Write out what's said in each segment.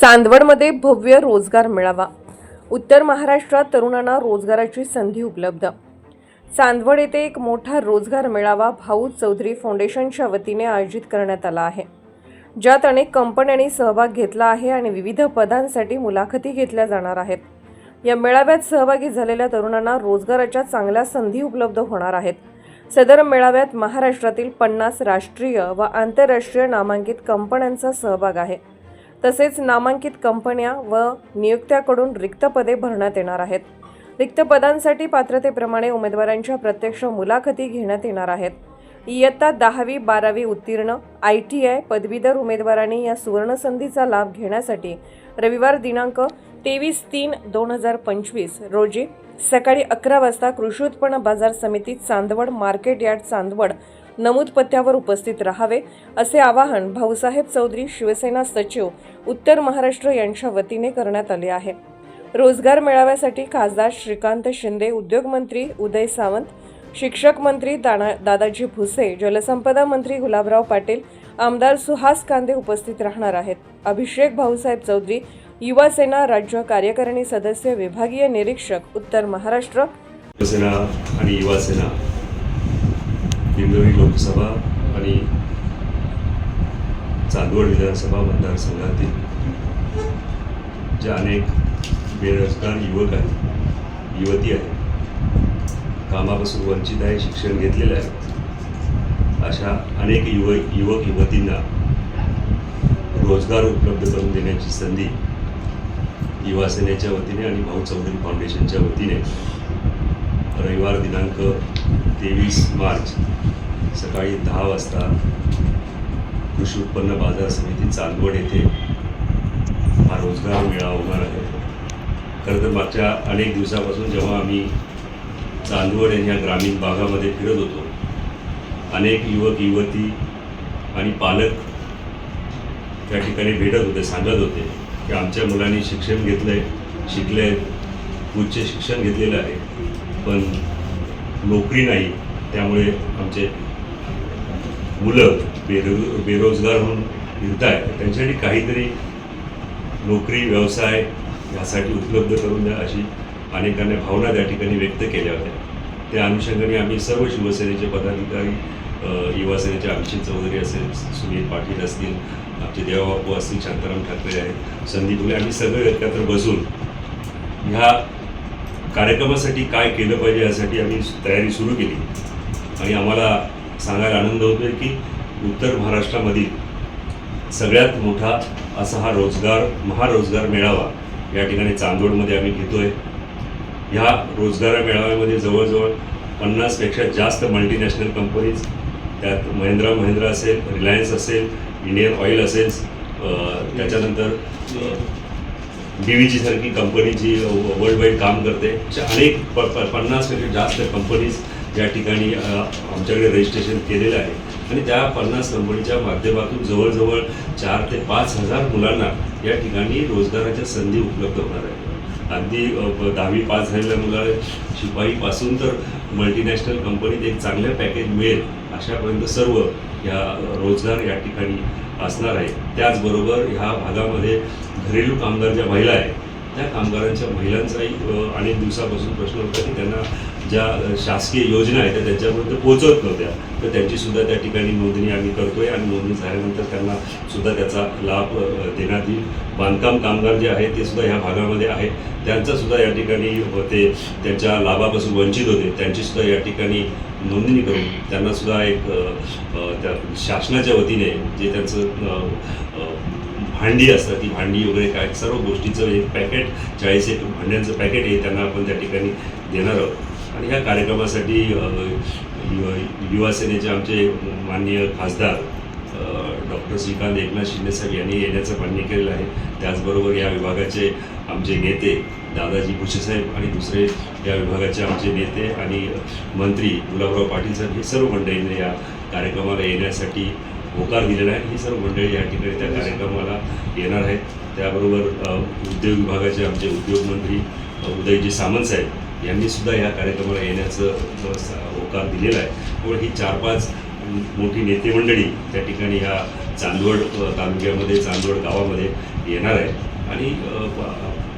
चांदवडमध्ये भव्य रोजगार मेळावा. उत्तर महाराष्ट्रात तरुणांना रोजगाराची संधी उपलब्ध. चांदवड येथे एक मोठा रोजगार मेळावा भाऊ चौधरी फाउंडेशनच्या वतीने आयोजित करण्यात आला आहे. ज्यात अनेक कंपन्यांनी सहभाग घेतला आहे आणि विविध पदांसाठी मुलाखती घेतल्या जाणार आहेत. या मेळाव्यात सहभागी झालेल्या तरुणांना रोजगाराच्या चांगल्या संधी उपलब्ध होणार आहेत. सदर मेळाव्यात महाराष्ट्रातील पन्नास राष्ट्रीय व आंतरराष्ट्रीय नामांकित कंपन्यांचा सहभाग आहे. तसेच नामांकित कंपन्या व नियुक्त्याकडून रिक्त पदे भरण्यात येणार आहेत. रिक्त पदांसाठी पात्रतेप्रमाणे उमेदवारांच्या प्रत्यक्ष मुलाखती घेण्यात येणार आहेत. इयत्ता दहावी बारावी उत्तीर्ण आय टी आय पदवीधर उमेदवारांनी या सुवर्णसंधीचा लाभ घेण्यासाठी रविवार दिनांक तेवीस तीन दोन हजार पंचवीस रोजी सकाळी अकरा वाजता कृषी उत्पन्न बाजार समिती चांदवड मार्केट यार्ड चांदवड नमूद पत्त्यावर उपस्थित राहावे असे आवाहन भाऊसाहेब चौधरी शिवसेना सचिव उत्तर महाराष्ट्र यांच्या वतीने करण्यात आले आहे. रोजगार मेळाव्यासाठी खासदार श्रीकांत शिंदे उद्योगमंत्री उदय सावंत शिक्षक मंत्री दाना दादाजी भुसे जलसंपदा मंत्री गुलाबराव पाटील आमदार सुहास कांदे उपस्थित राहणार आहेत. अभिषेक भाऊसाहेब चौधरी युवा सेना राज्य कार्यकारिणी सदस्य विभागीय निरीक्षक उत्तर महाराष्ट्र. शिवसेना आणि युवा सेना दिंडोरी लोकसभा आणि चांदवड विधानसभा मतदारसंघातील ज्या अनेक बेरोजगार युवक आहेत युवती आहेत कामापासून वंचित आहे शिक्षण घेतलेलं आहे अशा अनेक युव युवक युवतींना रोजगार उपलब्ध करून देण्याची संधी युवासेनेच्या वतीने आणि भाऊ चौधरी फाउंडेशनच्या वतीने रविवार दिनांक तेवीस मार्च सकाळी दहा वाजता कृषी उत्पन्न बाजार समिती चांदवड येथे हा रोजगार मेळावा होणार आहे खरं तर मागच्या अनेक दिवसापासून जेव्हा आम्ही चांदवड या ग्रामीण भागामध्ये फिरत होतो अनेक युवक युवती आणि पालक त्या ठिकाणी भेटत होते सांगत होते की आमच्या मुलांनी शिक्षण घेतलं आहे शिकले आहेत उच्च शिक्षण घेतलेलं आहे. पण नोकरी नाही त्यामुळे आमचे मुलं बेरो बेरोजगार होऊन फिरत आहेत त्यांच्यासाठी काहीतरी नोकरी व्यवसाय यासाठी उपलब्ध करून द्या अशी अनेकांनी भावना त्या ठिकाणी व्यक्त केल्या होत्या. त्या अनुषंगाने आम्ही सर्व शिवसेनेचे पदाधिकारी युवासेनेचे युवा सेनेचे अभिषेक चौधरी असेल सुनील पाटील असतील आमचे देवाबापू असतील शांताराम ठाकरे आहेत संदीप फुले आम्ही सगळे एकत्र बसून ह्या कार्यक्रमासाठी काय केलं पाहिजे यासाठी आम्ही तयारी सुरू केली. आणि आम्हाला सांगायला आनंद होतो आहे की उत्तर महाराष्ट्रामधील सगळ्यात मोठा असा हा रोजगार महारोजगार मेळावा या ठिकाणी चांदोडमध्ये आम्ही घेतो आहे ह्या रोजगार मेळाव्यामध्ये जवळजवळ पन्नासपेक्षा जास्त मल्टीनॅशनल कंपनीज त्यात महिंद्रा महिंद्रा असेल रिलायन्स असेल इंडियन ऑइल असेल त्याच्यानंतर डी व्ही सारखी कंपनी जी वर्ल्ड वाईड काम करते. अशा अनेक प प पन्नासपेक्षा जास्त कंपनीज या ठिकाणी आमच्याकडे रजिस्ट्रेशन केलेलं आहे. आणि त्या पन्नास कंपनीच्या माध्यमातून जवळजवळ चार ते पाच हजार मुलांना या ठिकाणी रोजगाराच्या संधी उपलब्ध होणार आहे. अगदी दहावी पास झालेल्या मुलाला शिपाईपासून तर मल्टीनॅशनल कंपनीत एक चांगलं पॅकेज मिळेल अशापर्यंत सर्व या रोजगार या ठिकाणी असणार आहे. त्याचबरोबर ह्या भागामध्ये घरेलू कामगार ज्या महिला आहेत त्या कामगारांच्या महिलांचाही अनेक दिवसापासून प्रश्न होता की त्यांना ज्या शासकीय योजना आहेत त्या त्यांच्यापर्यंत पोहोचत नव्हत्या. तर त्यांची सुद्धा त्या ठिकाणी नोंदणी आम्ही करतोय आणि नोंदणी झाल्यानंतर त्यांना सुद्धा त्याचा लाभ देण्यात येईल. बांधकाम कामगार जे आहेत ते सुद्धा ह्या भागामध्ये आहेत. त्यांचा सुद्धा या ठिकाणी ते त्यांच्या लाभापासून वंचित होते. त्यांची सुद्धा या ठिकाणी नोंदणी करून त्यांना सुद्धा एक त्या शासनाच्या वतीने जे त्यांचं भांडी असतात ती भांडी वगैरे काय सर्व गोष्टीचं एक पॅकेट चाळीस एक भांड्यांचं पॅकेट आहे त्यांना आपण त्या ठिकाणी देणार आहोत. आणि ह्या कार्यक्रमासाठी युवा- युवा सेनेचे आमचे माननीय खासदार डॉक्टर श्रीकांत एकनाथ शिंदेसाहेब यांनी येण्याचं मान्य केलेलं आहे. त्याचबरोबर या विभागाचे आमचे नेते दादाजी भुसेसाहेब आणि दुसरे या विभागाचे आमचे नेते आणि मंत्री गुलाबराव पाटील साहेब हे सर्व मंडळींनी या कार्यक्रमाला येण्यासाठी होकार दिलेला आहे. ही सर्व मंडळी या ठिकाणी त्या कार्यक्रमाला येणार आहेत. त्याबरोबर उद्योग विभागाचे आमचे उद्योगमंत्री उदयजी सामंत साहेब यांनी सुद्धा या कार्यक्रमाला येण्याचं होकार दिलेला आहे. त्यामुळे ही चार पाच मोठी नेते मंडळी त्या ठिकाणी ह्या चांदवड तालुक्यामध्ये चांदवड गावामध्ये येणार आहे आणि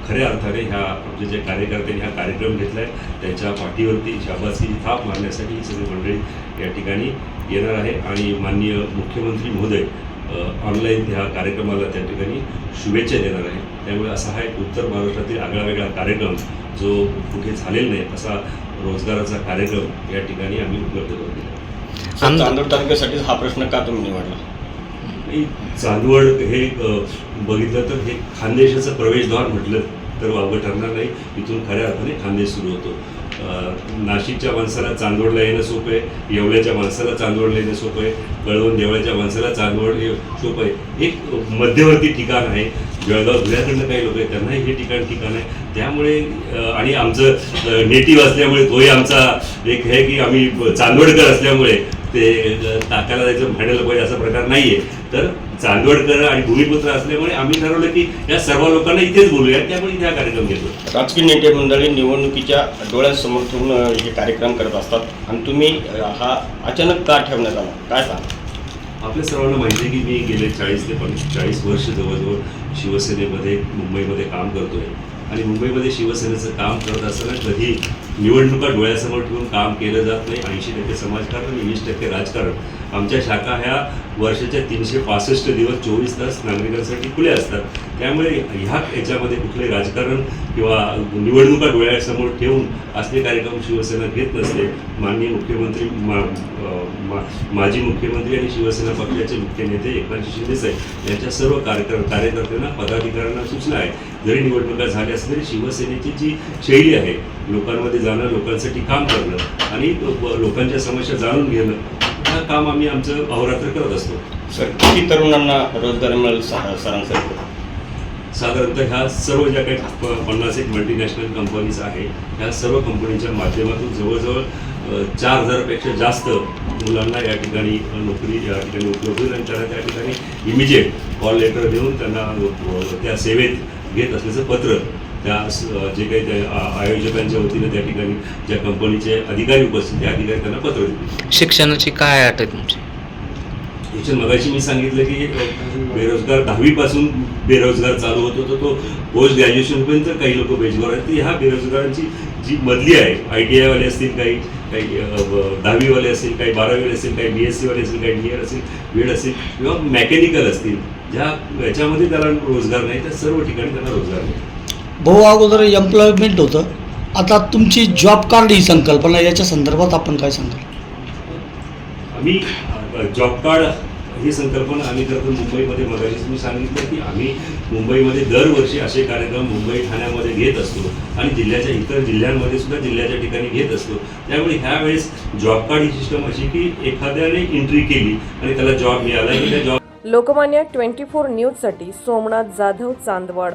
खऱ्या अर्थाने ह्या आमचे जे कार्यकर्त्यांनी हा कार्यक्रम घेतला आहे त्यांच्या पाठीवरती शाबासकीची थाप मारण्यासाठी ही सगळी मंडळी या ठिकाणी येणार आहे. आणि माननीय मुख्यमंत्री महोदय ऑनलाईन ह्या कार्यक्रमाला त्या ठिकाणी शुभेच्छा देणार आहे त्यामुळे असा हा एक उत्तर महाराष्ट्रातील आगळा वेगळा कार्यक्रम जो कुठे झालेला नाही असा रोजगाराचा कार्यक्रम या ठिकाणी आम्ही उपलब्ध करून दिला. चांदोड तालुक्यासाठी हा प्रश्न का तुम्ही निवडला? चांदवड हे बघितलं तर हे खानदेशाचं प्रवेशद्वार म्हटलं तर वावगं ठरणार नाही. इथून खऱ्या अर्थाने खानदेश सुरू होतो. नाशिकच्या माणसाला चांदोडला येणं सोपं आहे येवल्याच्या माणसाला चांदोडला येणं सोपं आहे कळवण देवळाच्या माणसाला चांदवड सोपं आहे. एक मध्यवर्ती ठिकाण आहे जळगाव धुळ्याकडनं काही लोक आहेत त्यांनाही हे ठिकाण ठिकाण आहे. त्यामुळे आणि आमचं नेटिव्ह असल्यामुळे तोही आमचा एक हे की आम्ही चांदवडकर असल्यामुळे ते टाकायला जायचं भांडायला पाहिजे असा प्रकार नाही आहे तर चांदवडकर आणि भूमिपुत्र असल्यामुळे आम्ही ठरवलं की या सर्व लोकांना इथेच बोलूया त्यामुळे इथे हा कार्यक्रम घेतो. राजकीय नेते मंडळी निवडणुकीच्या डोळ्यासमोर ठेवून हे कार्यक्रम करत असतात. आणि तुम्ही हा अचानक का ठेवण्यात आला. काय सांग? आपल्या सर्वांना माहिती आहे की मी गेले चाळीस ते चाळीस वर्ष जवळजवळ शिवसेनेमध्ये मुंबईमध्ये काम करतोय. आणि मुंबईमध्ये शिवसेनेचं काम करत असताना कधी निवडणुका डोळ्यासमोर ठेवून काम केलं जात नाही. ऐंशी टक्के समाजकारण आणि वीस टक्के राजकारण. आमच्या शाखा ह्या वर्षाच्या तीनशे पासष्ट दिवस चोवीस तास नागरिकांसाठी खुल्या असतात. त्यामुळे ह्या याच्यामध्ये कुठले राजकारण किंवा निवडणुका डोळ्यासमोर ठेवून असले कार्यक्रम शिवसेना घेत नसते माननीय मुख्यमंत्री मा, मा, माजी मुख्यमंत्री आणि शिवसेना पक्षाचे मुख्य नेते एकनाथ शिंदेसाहेब यांच्या सर्व कार्यकर कार्यकर्त्यांना पदाधिकाऱ्यांना सूचना आहे जरी निवडणुका झाल्या असल्या तरी शिवसेनेची जी शैली आहे लोकांमध्ये जाणं लोकांसाठी काम करणं आणि लोकांच्या समस्या जाणून घेणं काम आम्ही आमचं अहोरात्र करत असतो. सर किती तरुणांना रोजगार मिळेल सा- सरासरी साधारणतः ह्या सर्व ज्या काही पन्नास एक मल्टीनॅशनल कंपनीज आहे ह्या सर्व कंपनीच्या माध्यमातून जवळजवळ चार हजारपेक्षा जास्त मुलांना या ठिकाणी नोकरी या ठिकाणी उपलब्ध होईल आणि त्यांना त्या ठिकाणी इमिजिएट कॉल लेटर देऊन त्यांना त्या सेवेत घेत असल्याचं पत्र त्या जे काही त्या आयोजकांच्या वतीने त्या ठिकाणी ज्या कंपनीचे अधिकारी उपस्थित ते अधिकारी त्यांना पत्र देतील. शिक्षणाची काय अट आहे तुमची? शिक्षण मगाशी मी सांगितलं की बेरोजगार दहावीपासून बेरोजगार चालू होतो तर तो पोस्ट ग्रॅज्युएशनपर्यंत काही लोक बेरोजगार आहेत. तर ह्या बेरोजगारांची जी मधली आहे आय टी आयवाले असतील काही काही दहावीवाले असतील काही बारावीवाले असतील काही बी एस सीवाले असतील काही डी एड असतील बीएड असतील किंवा मेकॅनिकल असतील ज्या याच्यामध्ये त्याला रोजगार नाही त्या सर्व ठिकाणी त्यांना रोजगार नाही. भाऊ अगोदर एम्प्लॉयमेंट होतं. आता तुमची जॉब कार्ड ही संकल्पना याच्या संदर्भात आपण काय सांगाल? आम्ही जॉब कार्ड ही संकल्पना आम्ही करतो मुंबईमध्ये मगाशीच मी सांगितलं की आम्ही मुंबईमध्ये दरवर्षी असे कार्यक्रम मुंबई ठाण्यामध्ये घेत असतो आणि जिल्ह्याच्या इतर जिल्ह्यांमध्ये सुद्धा जिल्ह्याच्या ठिकाणी घेत असतो. त्यामुळे ह्यावेळेस जॉब कार्ड ही सिस्टम अशी की एखाद्याने एंट्री केली आणि त्याला जॉब मिळाला. की त्या जॉब लोकमान्य ट्वेंटी फोर न्यूजसाठी सोमनाथ जाधव चांदवड.